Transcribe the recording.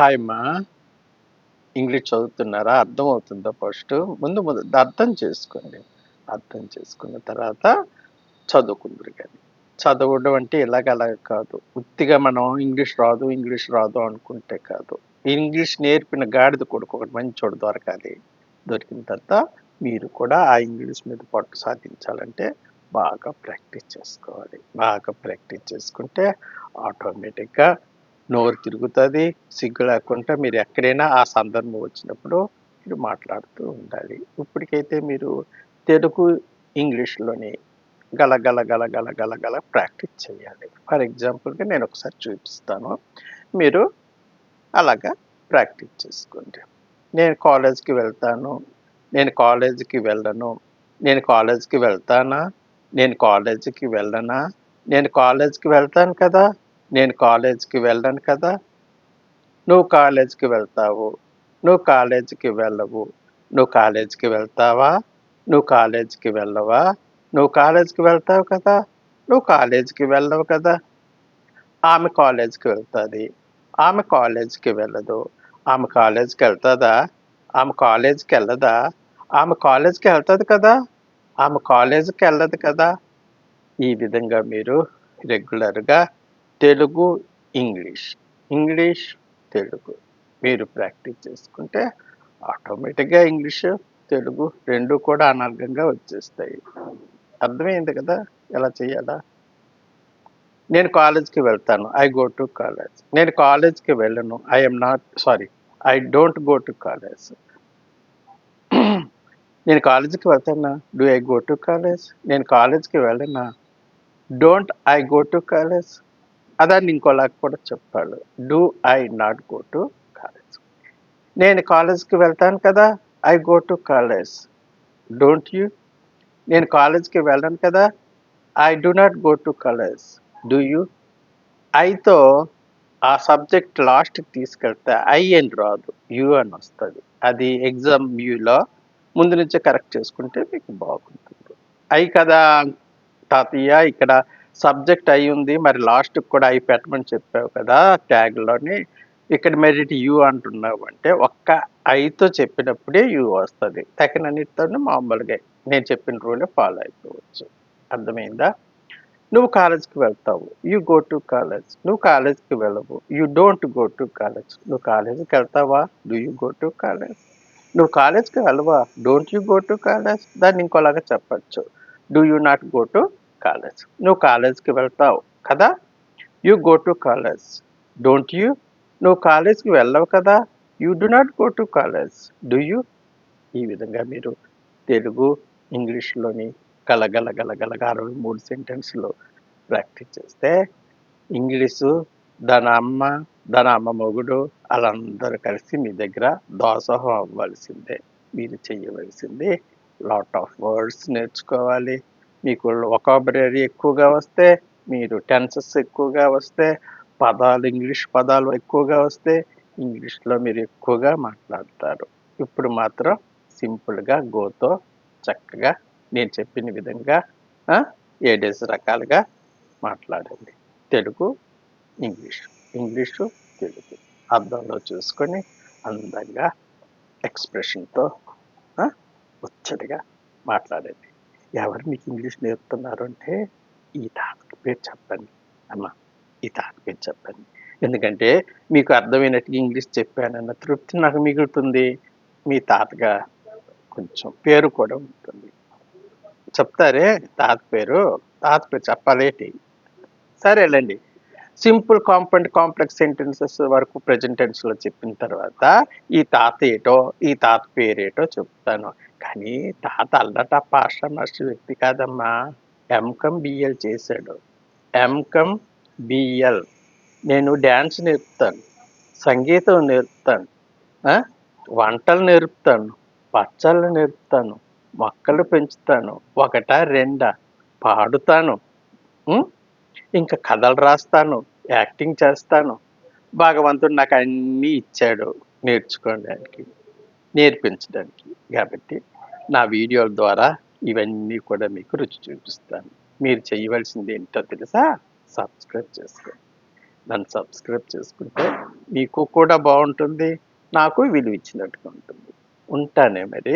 Hi మా English చదువుతున్నారా? అర్థమవుతుందా ఫస్ట్? ముందు ముందు అర్థం చేసుకోండి. అర్థం చేసుకున్న తర్వాత చదువుకుందరు కానీ. చదవడం అంటే ఇలాగలా కాదు. ఉత్తిగా మనం ఇంగ్లీష్ రాదు ఇంగ్లీష్ రాదు అనుకుంటే కాదు. ఇంగ్లీష్ నేర్పిన గాడిద కొడుకు ఒకటి మంచోడు దొరకాలి దొరికిన తర్వాత మీరు కూడా ఆ ఇంగ్లీష్ మీద పట్టు సాధించాలంటే బాగా ప్రాక్టీస్ చేసుకోవాలి. బాగా ప్రాక్టీస్ చేసుకుంటే ఆటోమేటిక్గా నోరు తిరుగుతుంది సిగ్గు లేకుండా మీరు ఎక్కడైనా ఆ సందర్భం వచ్చినప్పుడు మీరు మాట్లాడుతూ ఉండాలి. ఇప్పటికైతే మీరు తెలుగు ఇంగ్లీష్లోని గల గల గల గల గల గల ప్రాక్టీస్ చేయాలి. ఫర్ ఎగ్జాంపుల్గా నేను ఒకసారి చూపిస్తాను. మీరు అలాగా ప్రాక్టీస్ చేసుకోండి. నేను కాలేజ్కి వెళ్తాను నేను కాలేజీకి వెళ్ళను నేను కాలేజీకి వెళ్తానా నేను కాలేజీకి వెళ్ళనా నేను కాలేజీకి వెళ్తాను కదా నేను కాలేజీకి వెళ్ళను కదా. నువ్వు కాలేజీకి వెళ్తావు. నువ్వు కాలేజీకి వెళ్ళవు. నువ్వు కాలేజీకి వెళ్తావా? నువ్వు కాలేజీకి వెళ్ళవా? నువ్వు కాలేజీకి వెళ్తావు కదా. నువ్వు కాలేజీకి వెళ్ళవు కదా. ఆమె కాలేజీకి వెళ్తుంది. ఆమె కాలేజీకి వెళ్ళదు. ఆమె కాలేజీకి వెళ్తుందా? ఆమె కాలేజీకి వెళ్ళదా? ఆమె కాలేజీకి వెళ్తుంది కదా. ఆమె కాలేజీకి వెళ్ళదు కదా. ఈ విధంగా మీరు రెగ్యులర్గా తెలుగు ఇంగ్లీష్. ఇంగ్లీష్ తెలుగు. మీరు ప్రాక్టీస్ చేసుకుంటే ఆటోమేటిక్గా ఇంగ్లీష్ తెలుగు రెండు కూడా అనర్గంగా వచ్చేస్తాయి. అర్థమైంది కదా? ఎలా చేయాలా? నేను కాలేజ్కి వెళ్తాను. I go to college. నేను కాలేజ్కి వెళ్ళను. I'm not sorry I don't go to college. నేను కాలేజీకి వెళ్తానా? Do I go to college? నేను కాలేజ్కి వెళ్ళనా? Don't I go to college? అదాన్ని ఇంకోలాగా కూడా చెప్పాడు do I not go to college నేను కాలేజ్కి వెళ్తాను కదా I go to college don't you నేను కాలేజ్కి వెళ్ళను కదా I do not go to college do you ఐతో ఆ సబ్జెక్ట్ లాస్ట్కి తీసుకెళ్తే ఐ అని రాదు యూ అని వస్తుంది. అది ఎగ్జామ్ యూలో ముందు నుంచే కరెక్ట్ చేసుకుంటే మీకు బాగుంటుంది. ఐ కదా తాతయ్య ఇక్కడ సబ్జెక్ట్ అయి ఉంది మరి లాస్ట్కి కూడా అయి పెట్టమని చెప్పావు కదా ట్యాగ్లోని. ఇక్కడ మెరిట్ యూ అంటున్నావు అంటే ఒక్క ఐతో చెప్పినప్పుడే యూ వస్తుంది. తగినన్నిటితో మామూలుగా నేను చెప్పిన రూలే ఫాలో అయిపోవచ్చు. అర్థమైందా? నువ్వు కాలేజ్కి వెళ్తావు. You go to college. నువ్వు కాలేజ్కి వెళ్ళవు. You don't go to college. నువ్వు కాలేజ్కి వెళ్తావా? Do you go to college? నువ్వు కాలేజ్కి వెళ్ళవా? Don't you go to college? దాన్ని ఇంకోలాగా చెప్పచ్చు. Do you not go to college. నువ్వు కాలేజ్కి వెళ్తావు కదా? You go to college don't you నువ్వు కాలేజ్కి వెళ్ళవు కదా? You do not go to college do you ఈ విధంగా మీరు తెలుగు ఇంగ్లీష్లోని గలగల గలగలగా అరవై మూడు సెంటెన్స్లు ప్రాక్టీస్ చేస్తే ఇంగ్లీషు దాని అమ్మ దాని అమ్మ మొగుడు వాళ్ళందరూ కలిసి మీ దగ్గర దోసహం అవ్వాల్సిందే. మీరు చేయవలసింది లాట్ ఆఫ్ వర్డ్స్ నేర్చుకోవాలి. మీకు ఒకాబరరీ ఎక్కువగా వస్తే మీరు టెన్సెస్ ఎక్కువగా వస్తే పదాలు ఇంగ్లీష్ పదాలు ఎక్కువగా వస్తే ఇంగ్లీష్లో మీరు ఎక్కువగా మాట్లాడతారు. ఇప్పుడు మాత్రం సింపుల్గా గోతో చక్కగా నేను చెప్పిన విధంగా ఆ, ఏడేసి రకాలుగా మాట్లాడండి. Telugu English English Telugu. అర్థంలో చూసుకొని అందంగా ఎక్స్ప్రెషన్తో ముచ్చటగా మాట్లాడండి. ఎవరు మీకు ఇంగ్లీష్ నేర్పుతున్నారు అంటే ఈ తాత పేరు చెప్పండి అమ్మ ఈ తాత పేరు చెప్పండి. ఎందుకంటే మీకు అర్థమైనట్టుగా ఇంగ్లీష్ చెప్పానన్న తృప్తి నాకు మిగులుతుంది. మీ తాతగా కొంచెం పేరు కూడా ఉంటుంది. చెప్తారే తాత పేరు తాత పేరు చెప్పాలేటి సరేలేండి. సింపుల్ కాంపౌండ్ కాంప్లెక్స్ సెంటెన్సెస్ వరకు ప్రజెంట్ టెన్స్లో చెప్పిన తర్వాత ఈ తాత ఏటో ఈ తాత పేరేటో చెప్తాను. కానీ తాత అల్లట పాష నష్ట వ్యక్తి కాదమ్మా. ఎంకమ్ బిఎల్ చేశాడు. ఎంకమ్ బిఎల్ నేను డ్యాన్స్ నేర్పుతాను సంగీతం నేర్పుతాను వంటలు నేర్పుతాను పచ్చళ్ళు నేర్పుతాను మొక్కలు పెంచుతాను ఒకట రెండా పాడుతాను ఇంకా కథలు రాస్తాను యాక్టింగ్ చేస్తాను. భగవంతుడు నాకు అన్నీ ఇచ్చాడు నేర్చుకోవడానికి. నేర్పించడానికి కాబట్టి నా వీడియోల ద్వారా ఇవన్నీ కూడా మీకు రుచి చూపిస్తాను. మీరు చేయవలసింది ఏంటో తెలుసా? సబ్స్క్రైబ్ చేసుకోండి నన్ను సబ్స్క్రైబ్ చేసుకుంటే మీకు కూడా బాగుంటుంది నాకు విలువ ఇచ్చినట్టుగా ఉంటుంది. ఉంటానే మరి.